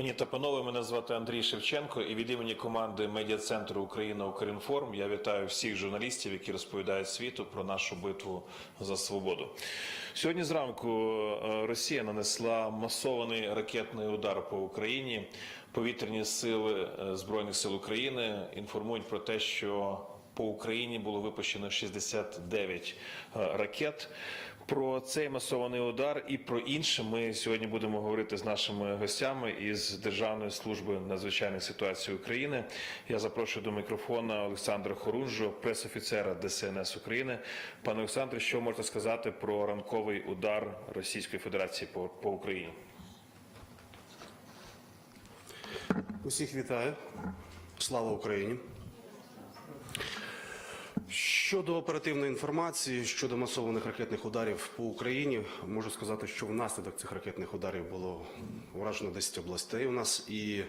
Пані та панове, мене звати Андрій Шевченко, і від імені команди медіа центру Україна Укрінформ я вітаю всіх журналістів, які розповідають світу про нашу битву за свободу. Сьогодні зранку е, Росія нанесла масований ракетний удар по Україні. Повітряні сили е, збройних сил України інформують про те, що по Україні було випущено 69 е, ракет. Про цей масований удар і про інше ми сьогодні будемо говорити з нашими гостями із Державної служби надзвичайних ситуацій України. Я запрошую до мікрофона Олександра Хорунжу, пресофіцера ДСНС України. Пане Олександре, що можете сказати про ранковий удар Російської Федерації по, по Україні? Усіх вітаю. Слава Україні. Щодо оперативної інформації щодо масованих ракетних ударів по Україні, можу сказати, що внаслідок цих ракетних ударів було уражено 10 областей у нас і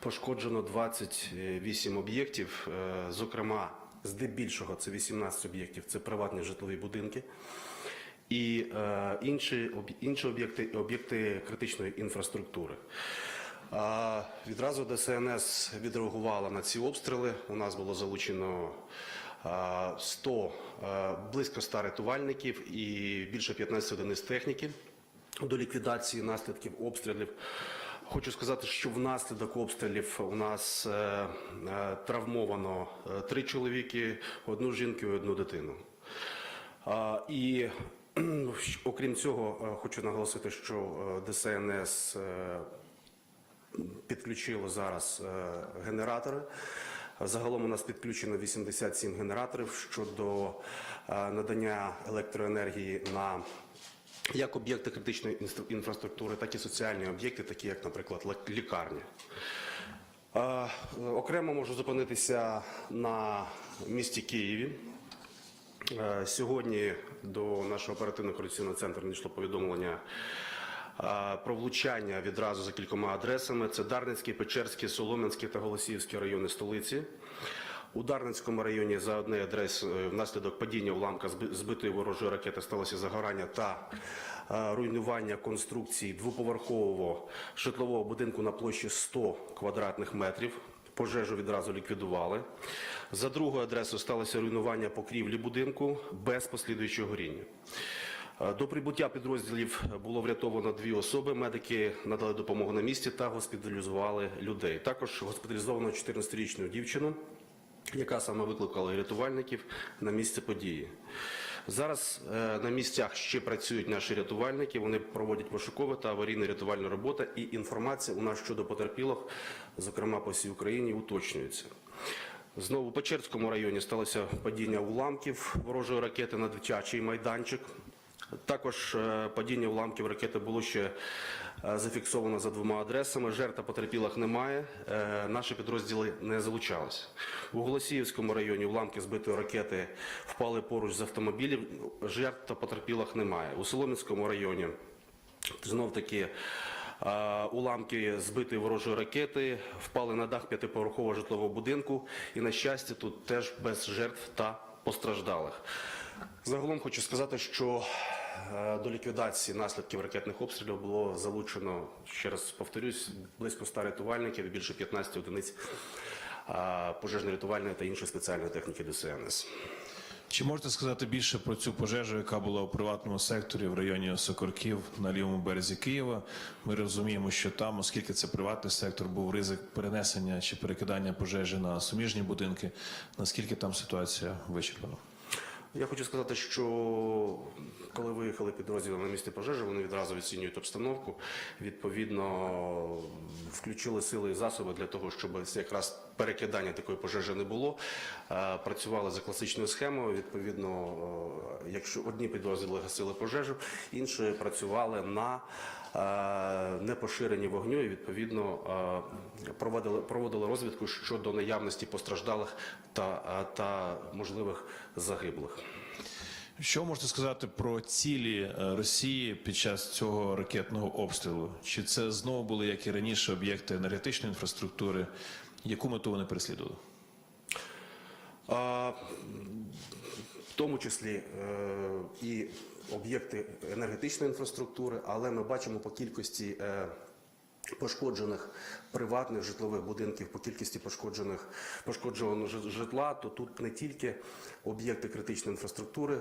пошкоджено 28 об'єктів. Е, Зокрема, здебільшого це 18 об'єктів, це приватні житлові будинки. І е, інші, інші об'єкти, об'єкти критичної інфраструктури. Відразу ДСНС відреагувала на ці обстріли. У нас було залучено 100, близько 100 рятувальників і більше 15 одиниць техніки до ліквідації наслідків обстрілів. Хочу сказати, що внаслідок обстрілів у нас е, е, травмовано е, три чоловіки, одну жінку і одну дитину. І окрім цього, хочу наголосити, що ДСНС підключило зараз генератори. Загалом у нас підключено 87 генераторів щодо е, надання електроенергії на як об'єкти критичної інфраструктури, так і соціальні об'єкти, такі як, наприклад, лікарні. Е, Окремо можу зупинитися на місті Києві. Е, Сьогодні до нашого оперативно-координаційного центру надійшло повідомлення про влучання відразу за кількома адресами. Це Дарницький, Печерський, Солом'янський та Голосіївський райони столиці. У Дарницькому районі за однією адресою внаслідок падіння уламка збитої ворожої ракети сталося загорання та е, руйнування конструкції двоповерхового житлового будинку на площі 100 квадратних метрів. Пожежу відразу ліквідували. За другою адресою сталося руйнування покрівлі будинку без послідуючого горіння. Е, До прибуття підрозділів було врятовано дві особи. Медики надали допомогу на місці та госпіталізували людей. Також госпіталізовано 14-річну дівчину, яка саме викликала рятувальників на місце події. Зараз е, на місцях ще працюють наші рятувальники. Вони проводять пошукову та аварійну рятувальну роботу. І інформація у нас щодо потерпілих, зокрема по всій Україні, уточнюється. Знову у Печерському районі сталося падіння уламків ворожої ракети на дитячий майданчик. Також е, падіння уламків ракети було ще е, зафіксовано за двома адресами. Жертв та потерпілих немає. Е, Наші підрозділи не залучалися. У Голосіївському районі уламки збитої ракети впали поруч з автомобілів. Жертв та потерпілих немає. У Солом'янському районі знов таки. Уламки збитої ворожої ракети впали на дах п'ятиповерхового житлового будинку, і на щастя, тут теж без жертв та постраждалих. Загалом хочу сказати, що до ліквідації наслідків ракетних обстрілів було залучено, ще раз повторюсь, близько 100 рятувальників і більше 15 одиниць е, пожежно-рятувальної та іншої спеціальної техніки ДСНС. Чи можете сказати більше про цю пожежу, яка була у приватному секторі в районі Сокорків на лівому березі Києва? Ми розуміємо, що там, оскільки це приватний сектор, був ризик перенесення чи перекидання пожежі на суміжні будинки. Наскільки там ситуація вичерпана? Я хочу сказати, що коли виїхали підрозділи на місце пожежі, вони відразу оцінюють обстановку. Відповідно, включили сили і засоби для того, щоб якраз перекидання такої пожежі не було. Е, Працювали за класичною схемою. Відповідно, е, якщо одні підрозділи гасили пожежу, інші працювали на е, непоширенні вогню і відповідно проводили, проводили розвідку щодо наявності постраждалих та, та можливих загиблих. Що можете сказати про цілі Росії під час цього ракетного обстрілу? Чи це знову були, як і раніше, об'єкти енергетичної інфраструктури? Яку мету вони переслідували? А, в тому числі е, і об'єкти енергетичної інфраструктури, але ми бачимо по кількості е, пошкоджених приватних житлових будинків по кількості пошкоджених пошкодженого жи- житла, то тут не тільки об'єкти критичної інфраструктури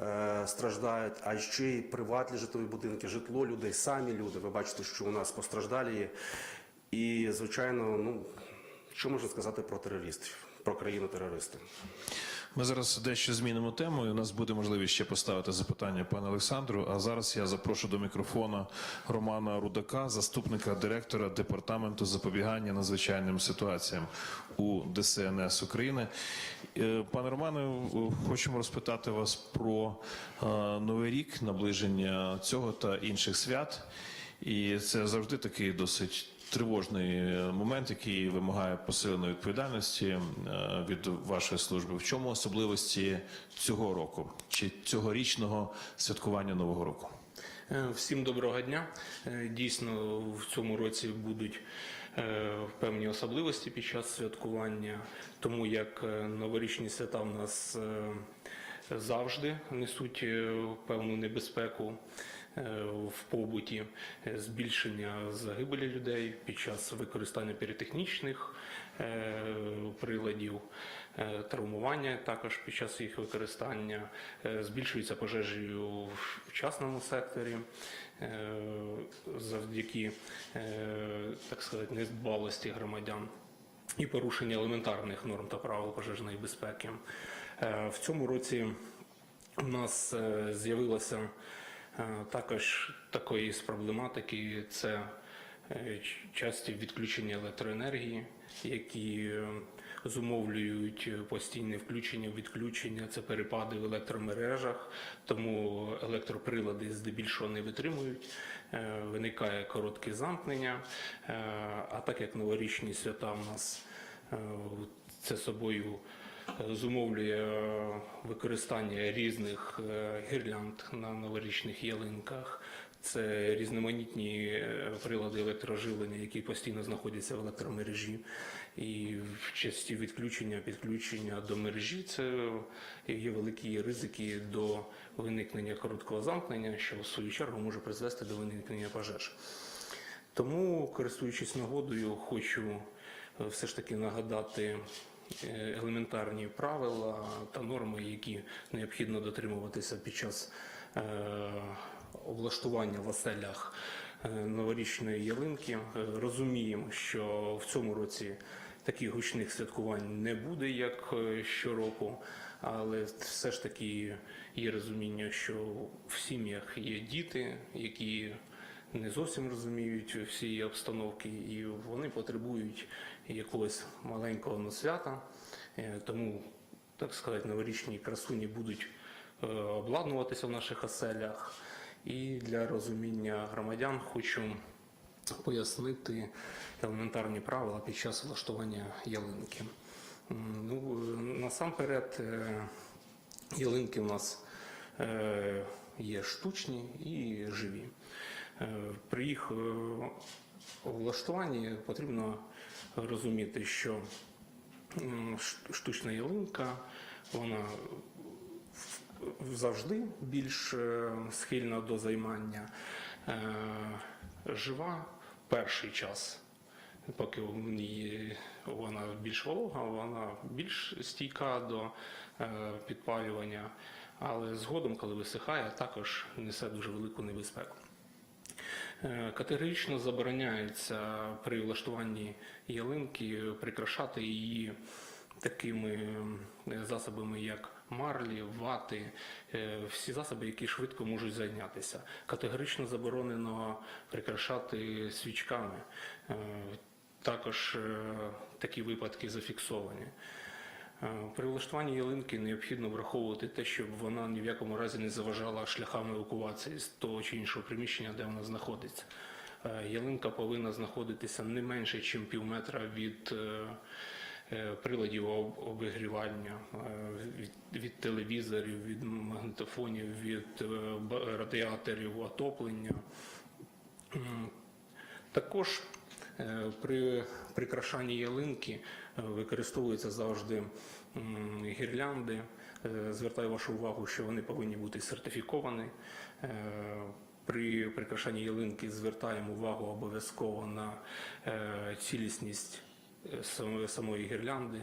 е, страждають, а ще й приватні житлові будинки, житло людей, самі люди. Ви бачите, що у нас постраждалі є. І, звичайно, ну що можна сказати про терористів, про країну-терористи? Ми зараз дещо змінимо тему. і У нас буде можливість ще поставити запитання пану Олександру. А зараз я запрошую до мікрофона Романа Рудака, заступника директора департаменту запобігання надзвичайним ситуаціям у ДСНС України. Е, Пане Романе, е, хочемо розпитати вас про е, новий рік, наближення цього та інших свят. І це завжди такий досить тривожний момент, який вимагає посиленої відповідальності е, від вашої служби. В чому особливості цього року чи цьогорічного святкування нового року? Е, Всім доброго дня. Е, Дійсно, в цьому році будуть певні особливості під час святкування, тому як новорічні свята в нас завжди несуть певну небезпеку в побуті, е, збільшення загибелі людей під час використання піротехнічних е, приладів, е, травмування також під час їх використання, е, збільшуються пожежі в частному секторі е, завдяки, е, так сказати, недбалості громадян і порушення елементарних норм та правил пожежної безпеки. Е, В цьому році у нас е, з'явилося е, також такої з проблематики. Це е, часті відключення електроенергії, які е, зумовлюють е, постійне включення, відключення, це перепади в електромережах, тому електроприлади здебільшого не витримують. Е, Виникає коротке замкнення. Е, А так як новорічні свята в нас е, це собою е, зумовлює е, використання різних е, гірлянд на новорічних ялинках. Це різноманітні е, прилади електроживлення, які постійно знаходяться в електромережі. І в часті відключення, підключення до мережі це є великі ризики до виникнення короткого замкнення, що в свою чергу може призвести до виникнення пожеж. Тому, користуючись нагодою, хочу все ж таки нагадати елементарні правила та норми, які необхідно дотримуватися під час е, облаштування в оселях е, новорічної ялинки. Е, Розуміємо, що в цьому році таких гучних святкувань не буде, як е, щороку, але все ж таки є розуміння, що в сім'ях є діти, які не зовсім розуміють всі обстановки, і вони потребують якогось маленького ну, свята. Е, Тому, так сказати, новорічні красуні будуть е, обладнуватися в наших оселях. І для розуміння громадян хочу пояснити елементарні правила під час влаштування ялинки. Ну, е, насамперед, ялинки у нас є штучні і живі. При їх влаштуванні потрібно розуміти, що штучна ялинка, вона завжди більш е, схильна до займання. Е, Жива перший час, поки вона більш волога, вона більш стійка до е, підпалювання, але згодом, коли висихає, також несе дуже велику небезпеку. Е, Категорично забороняється при влаштуванні ялинки прикрашати її такими засобами, як марлі, вати, е, всі засоби, які швидко можуть зайнятися. Категорично заборонено прикрашати свічками. Е, Також такі випадки зафіксовані. Е, При влаштуванні ялинки необхідно враховувати те, щоб вона ні в якому разі не заважала шляхам евакуації з того чи іншого приміщення, де вона знаходиться. Е, Ялинка повинна знаходитися не менше, ніж пів метра від е, приладів об- обігрівання, від, телевізорів, від магнітофонів, від радіаторів отоплення. Також при прикрашанні ялинки е, використовуються завжди гірлянди. Е, Звертаю вашу увагу, що вони повинні бути сертифіковані. Е, При прикрашанні ялинки звертаємо увагу обов'язково на е, цілісність е, самої гірлянди,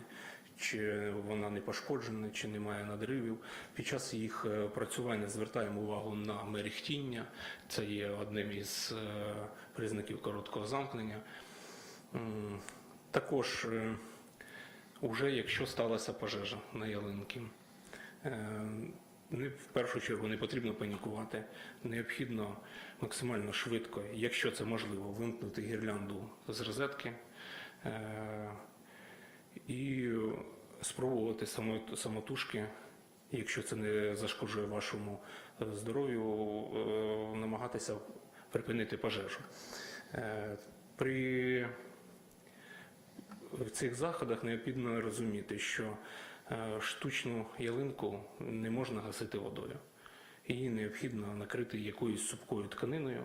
чи вона не пошкоджена, чи немає надривів. Під час їх е, працювання звертаємо увагу на мерехтіння. Це є одним із е, признаків короткого замкнення. Також, е, уже якщо сталася пожежа на ялинки, в першу чергу не потрібно панікувати. Необхідно максимально швидко, якщо це можливо, вимкнути гірлянду з розетки і спробувати самотужки, якщо це не зашкоджує вашому е, здоров'ю, е, намагатися припинити пожежу. Е, При цих заходах необхідно розуміти, що е, штучну ялинку не можна гасити водою. Її необхідно накрити якоюсь супкою тканиною,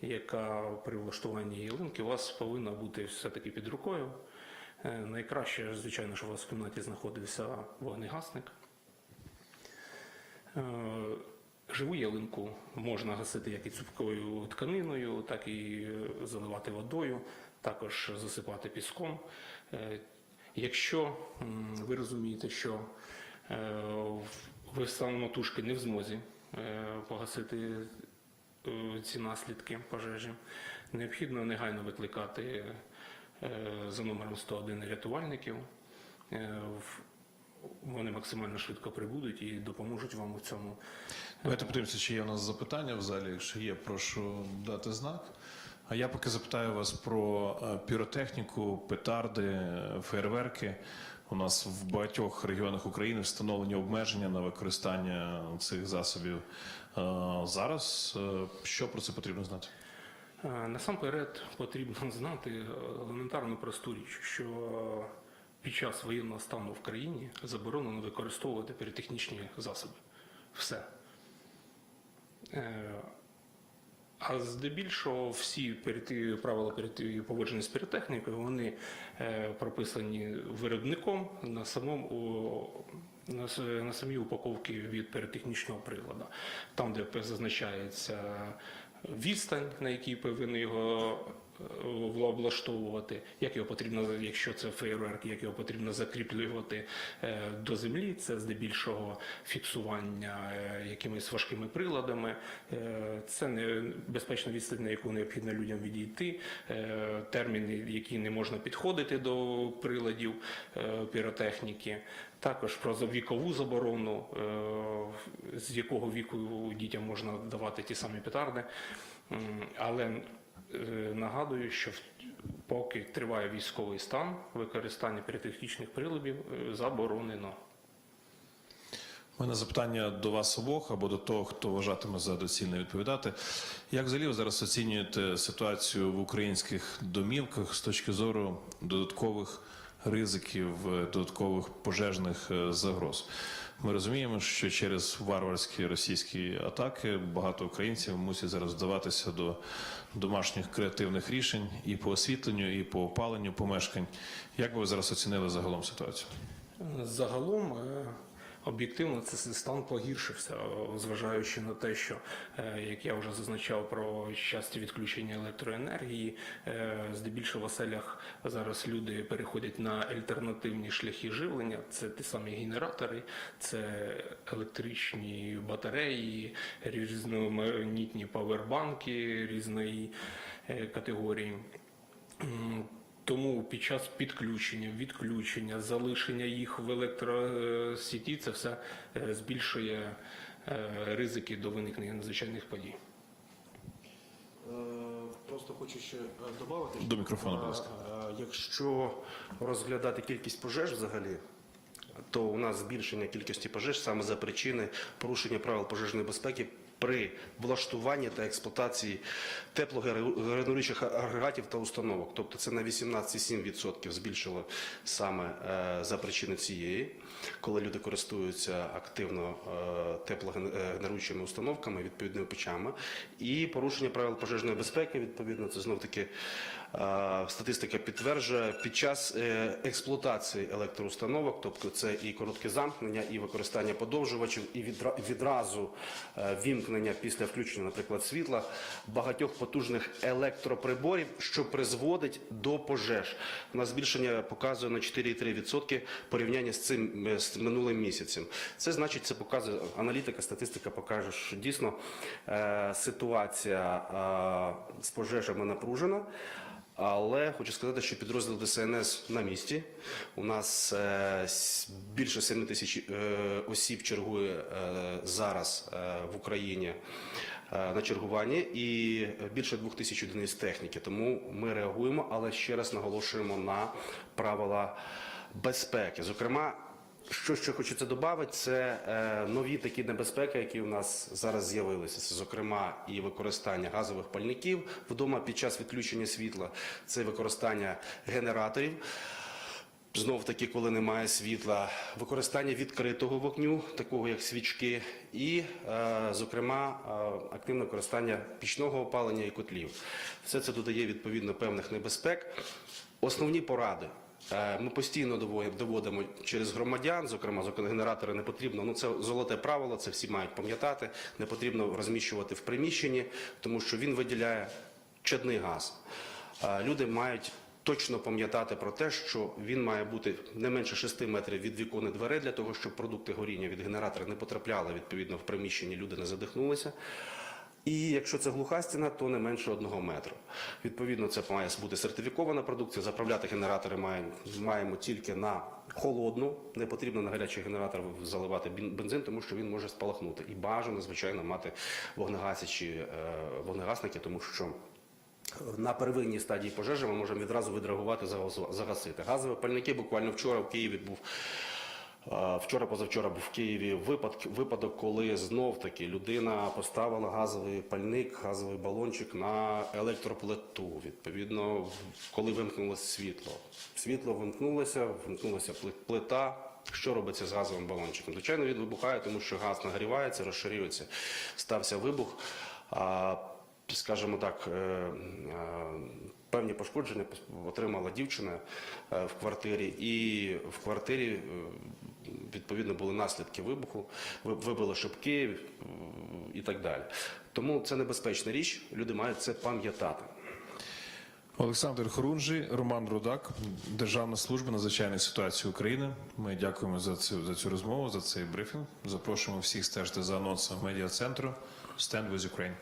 яка при влаштуванні ялинки у вас повинна бути все-таки під рукою. Е, Найкраще, звичайно, що у вас в кімнаті знаходився вогнегасник. Е, Живу ялинку можна гасити як і цупкою тканиною, так і е, заливати водою, також засипати піском. Якщо ви розумієте, що ви самотужки не в змозі погасити ці наслідки пожежі, необхідно негайно викликати за номером 101 рятувальників. Е, Вони максимально швидко прибудуть і допоможуть вам у цьому. Давайте подивимося, чи є у нас запитання в залі. Якщо є, прошу дати знак. А я поки запитаю вас про е, піротехніку, петарди, е, фейерверки. У нас в багатьох регіонах України встановлені обмеження на використання цих засобів. Е, Зараз е, що про це потрібно знати? Е, Насамперед потрібно знати елементарну просту річ, що під час воєнного стану в країні заборонено використовувати піротехнічні засоби. Все. Е, А здебільшого всі правила поводження з піротехнікою вони е, прописані виробником на самому на, самій упаковці від піротехнічного приладу. Там, де зазначається відстань, на якій повинен його облаштовувати, як його потрібно, якщо це фейерверк, як його потрібно закріплювати е, до землі. Це здебільшого фіксування е, якимись важкими приладами. Е, Це не безпечна відстань, на яку необхідно людям відійти. Терміни, які не можна підходити до приладів піротехніки. Також про вікову заборону, з якого віку дітям можна давати ті самі петарди. Але нагадую, що поки триває військовий стан, використання піротехнічних приладів е, заборонено. У мене запитання до вас обох або до того, хто вважатиме за доцільне відповідати. Як взагалі ви зараз оцінюєте ситуацію в українських домівках з точки зору додаткових ризиків, е, додаткових пожежних е, загроз? Ми розуміємо, що через варварські російські атаки багато українців мусять зараз вдаватися до домашніх креативних рішень і по освітленню, і по опаленню помешкань. Як ви зараз оцінили загалом ситуацію? Загалом е, об'єктивно це стан погіршився, зважаючи на те, що е, як я вже зазначав про часті відключення електроенергії, е, здебільшого в оселях зараз люди переходять на альтернативні шляхи живлення. Це ті самі генератори, це електричні батареї, різноманітні павербанки різної е, категорії. Тому під час підключення, відключення, залишення їх в електросіті це все е, збільшує е, ризики до виникнення надзвичайних подій. Е, Просто хочу ще додати. До мікрофону, будь ласка. Якщо розглядати кількість пожеж взагалі, то у нас збільшення кількості пожеж саме за причини порушення правил пожежної безпеки при влаштуванні та експлуатації теплогенеруючих агрегатів та установок. Тобто це на 18,7% збільшило саме е, за причини цієї, коли люди користуються активно е, теплогенеруючими установками, відповідними печами, і порушення правил пожежної безпеки, відповідно, це знов таки статистика підтверджує під час е, експлуатації електроустановок, тобто це і коротке замкнення, і використання подовжувачів, і відра- відразу е, вімкнення після включення, наприклад, світла багатьох потужних електроприборів, що призводить до пожеж. У нас збільшення показує на 4,3% порівняння з цим е, з минулим місяцем. Це значить, це показує аналітика, статистика покаже, що дійсно е, ситуація е, з пожежами напружена. Але хочу сказати, що підрозділ ДСНС на місці. У нас е, більше 7 тисяч е, осіб чергує е, зараз в Україні на чергуванні і більше двох тисяч одиниць техніки. Тому ми реагуємо, але ще раз наголошуємо на правила безпеки. Зокрема, що ще хочеться додати, це е, нові такі небезпеки, які у нас зараз з'явилися. Це, зокрема, і використання газових пальників вдома під час відключення світла, це використання генераторів. Знов таки, коли немає світла, використання відкритого вогню, такого як свічки, і, е, зокрема, е, активне використання пічного опалення і котлів. Все це додає відповідно певних небезпек. Основні поради. Е, Ми постійно дово- доводимо через громадян, зокрема, генератори не потрібно. Ну це золоте правило, це всі мають пам'ятати. Не потрібно розміщувати в приміщенні, тому що він виділяє чадний газ. Е, Люди мають точно пам'ятати про те, що він має бути не менше 6 метрів від вікон і дверей для того, щоб продукти горіння від генератора не потрапляли відповідно в приміщенні, люди не задихнулися. І якщо це глуха стіна, то не менше одного метру. Відповідно, це має бути сертифікована продукція. Заправляти генератори маємо, маємо тільки на холодну. Не потрібно на гарячий генератор заливати бензин, тому що він може спалахнути. І бажано, звичайно, мати вогнегасячі е, вогнегасники, тому що на первинній стадії пожежі ми можемо відразу відреагувати загасити. Газові пальники буквально вчора в Києві був. Вчора, позавчора був в Києві випадок, випадок, коли знов таки людина поставила газовий пальник, газовий балончик на електроплиту. Відповідно, коли вимкнулося світло. Світло вимкнулося, вимкнулася пли- плита. Що робиться з газовим балончиком? Звичайно, він вибухає, тому що газ нагрівається, розширюється. Стався вибух. А, скажімо так, е, е, певні пошкодження отримала дівчина е, в квартирі, і в квартирі відповідно були наслідки вибуху, ви- вибило шибки і так далі. Тому це небезпечна річ, люди мають це пам'ятати. Олександр Хорунжий, Роман Рудак, Державна служба надзвичайної ситуації України. Ми дякуємо за цю за цю розмову, за цей брифінг. Запрошуємо всіх стежити за анонсом медіа центру Stand with Ukraine.